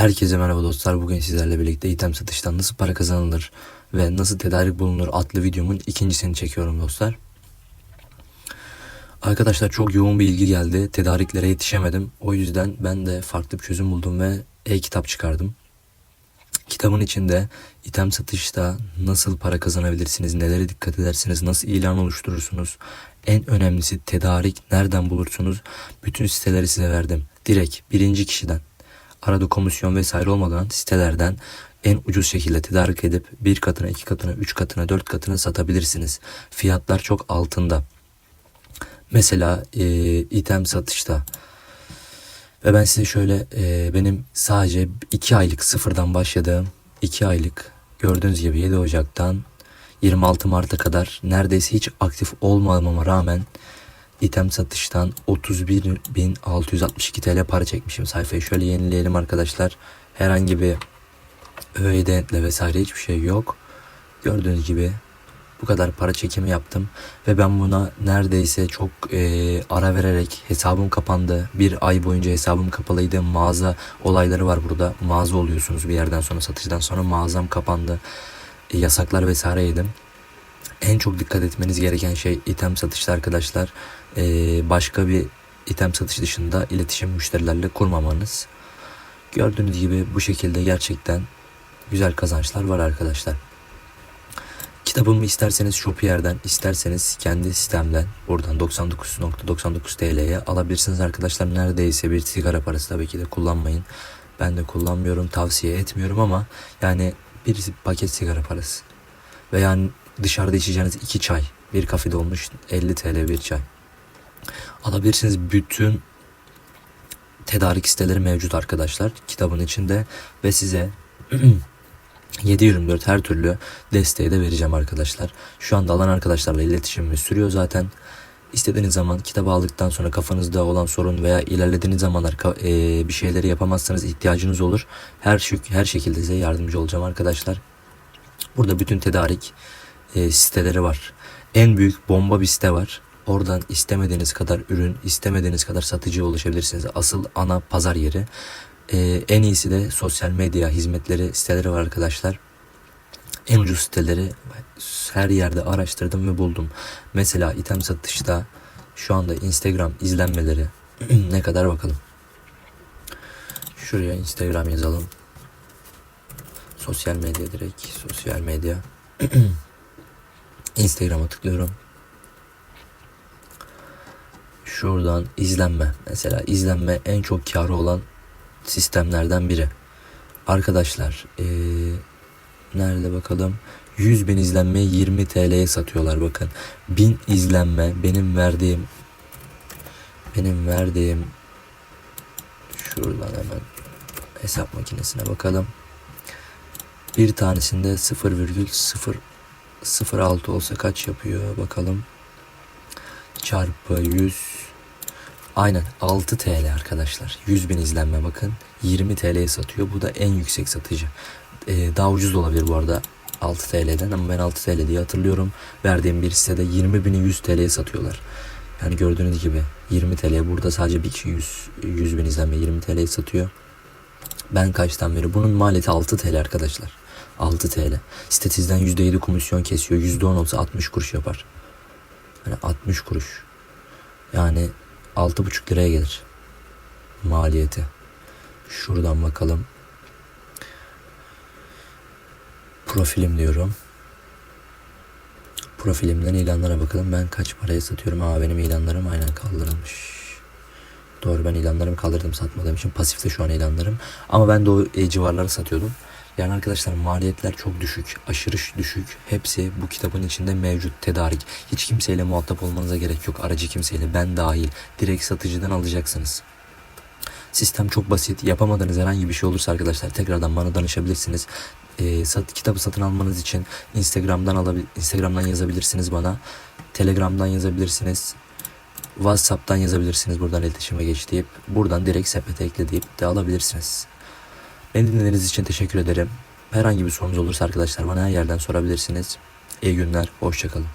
Herkese merhaba dostlar. Bugün sizlerle birlikte item satıştan nasıl para kazanılır ve nasıl tedarik bulunur adlı videomun ikincisini çekiyorum dostlar. Arkadaşlar çok yoğun bir ilgi geldi. Tedariklere yetişemedim. O yüzden ben de farklı bir çözüm buldum ve e-kitap çıkardım. Kitabın içinde item satışta nasıl para kazanabilirsiniz, nelere dikkat edersiniz, nasıl ilan oluşturursunuz, en önemlisi tedarik nereden bulursunuz, bütün siteleri size verdim. Direkt birinci kişiden arada komisyon vesaire olmadan sitelerden en ucuz şekilde tedarik edip bir katına, iki katına, üç katına, dört katına satabilirsiniz. Fiyatlar çok altında. Mesela e, item satışta ve ben size şöyle e, benim sadece 2 aylık sıfırdan başladığım 2 aylık gördüğünüz gibi 7 Ocak'tan 26 Mart'a kadar neredeyse hiç aktif olmamama rağmen item satıştan 31.662 TL para çekmişim. Sayfayı şöyle yenileyelim arkadaşlar. Herhangi bir öğe denetle vesaire hiçbir şey yok. Gördüğünüz gibi bu kadar para çekimi yaptım ve ben buna neredeyse çok e, ara vererek hesabım kapandı. Bir ay boyunca hesabım kapalıydı. Mağaza olayları var burada. Mağaza oluyorsunuz bir yerden sonra satıştan sonra mağazam kapandı. E, yasaklar vesaire yedim. En çok dikkat etmeniz gereken şey item satışta arkadaşlar. E, başka bir item satış dışında iletişim müşterilerle kurmamanız. Gördüğünüz gibi bu şekilde gerçekten güzel kazançlar var arkadaşlar. Kitabımı isterseniz Shopier'den, isterseniz kendi sistemden buradan 99.99 TL'ye alabilirsiniz arkadaşlar. Neredeyse bir sigara parası tabii ki de kullanmayın. Ben de kullanmıyorum, tavsiye etmiyorum ama yani bir paket sigara parası. Ve yani dışarıda içeceğiniz iki çay, bir kafede olmuş 50 TL bir çay. Alabilirsiniz bütün tedarik siteleri mevcut arkadaşlar kitabın içinde ve size 7-24 her türlü desteği de vereceğim arkadaşlar. Şu anda alan arkadaşlarla iletişimimiz sürüyor zaten. İstediğiniz zaman kitabı aldıktan sonra kafanızda olan sorun veya ilerlediğiniz zamanlar e, bir şeyleri yapamazsanız ihtiyacınız olur. Her her şekilde size yardımcı olacağım arkadaşlar. Burada bütün tedarik e, siteleri var. En büyük bomba bir site var. Oradan istemediğiniz kadar ürün, istemediğiniz kadar satıcıya ulaşabilirsiniz. Asıl ana pazar yeri. Ee, en iyisi de sosyal medya hizmetleri siteleri var arkadaşlar. En ucuz siteleri her yerde araştırdım ve buldum. Mesela item satışta şu anda Instagram izlenmeleri ne kadar bakalım. Şuraya Instagram yazalım. Sosyal medya direkt. Sosyal medya. Instagram'a tıklıyorum. Şuradan izlenme. Mesela izlenme en çok karı olan sistemlerden biri. Arkadaşlar ee, nerede bakalım 100 bin izlenme 20 TL'ye satıyorlar bakın. 1000 izlenme benim verdiğim benim verdiğim şuradan hemen hesap makinesine bakalım. Bir tanesinde 0,006 olsa kaç yapıyor bakalım. Çarpı 100 Aynen 6 TL arkadaşlar. 100 bin izlenme bakın. 20 TL'ye satıyor. Bu da en yüksek satıcı. Ee, daha ucuz da olabilir bu arada 6 TL'den ama ben 6 TL diye hatırlıyorum. Verdiğim bir sitede 20 bini 100 TL'ye satıyorlar. Yani gördüğünüz gibi 20 TL burada sadece bir kişi 100, 100 bin izlenme 20 TL'ye satıyor. Ben kaçtan beri bunun maliyeti 6 TL arkadaşlar. 6 TL. Site sizden %7 komisyon kesiyor. %10 olsa 60 kuruş yapar. Yani 60 kuruş. Yani 6,5 liraya gelir maliyeti. Şuradan bakalım. Profilim diyorum. Profilimden ilanlara bakalım. Ben kaç paraya satıyorum? Aa benim ilanlarım aynen kaldırılmış. Doğru ben ilanlarımı kaldırdım satmadığım için. Pasifte şu an ilanlarım. Ama ben de o e, civarları satıyordum. Yani arkadaşlar maliyetler çok düşük, aşırı düşük. Hepsi bu kitabın içinde mevcut tedarik. Hiç kimseyle muhatap olmanıza gerek yok. Aracı kimseyle ben dahil. Direkt satıcıdan alacaksınız. Sistem çok basit. Yapamadığınız herhangi bir şey olursa arkadaşlar tekrardan bana danışabilirsiniz. E, sat, kitabı satın almanız için Instagram'dan alabil Instagram'dan yazabilirsiniz bana. Telegram'dan yazabilirsiniz. WhatsApp'tan yazabilirsiniz buradan iletişime geç deyip buradan direkt sepete ekle deyip de alabilirsiniz. Beni dinlediğiniz için teşekkür ederim. Herhangi bir sorunuz olursa arkadaşlar bana her yerden sorabilirsiniz. İyi günler, hoşçakalın.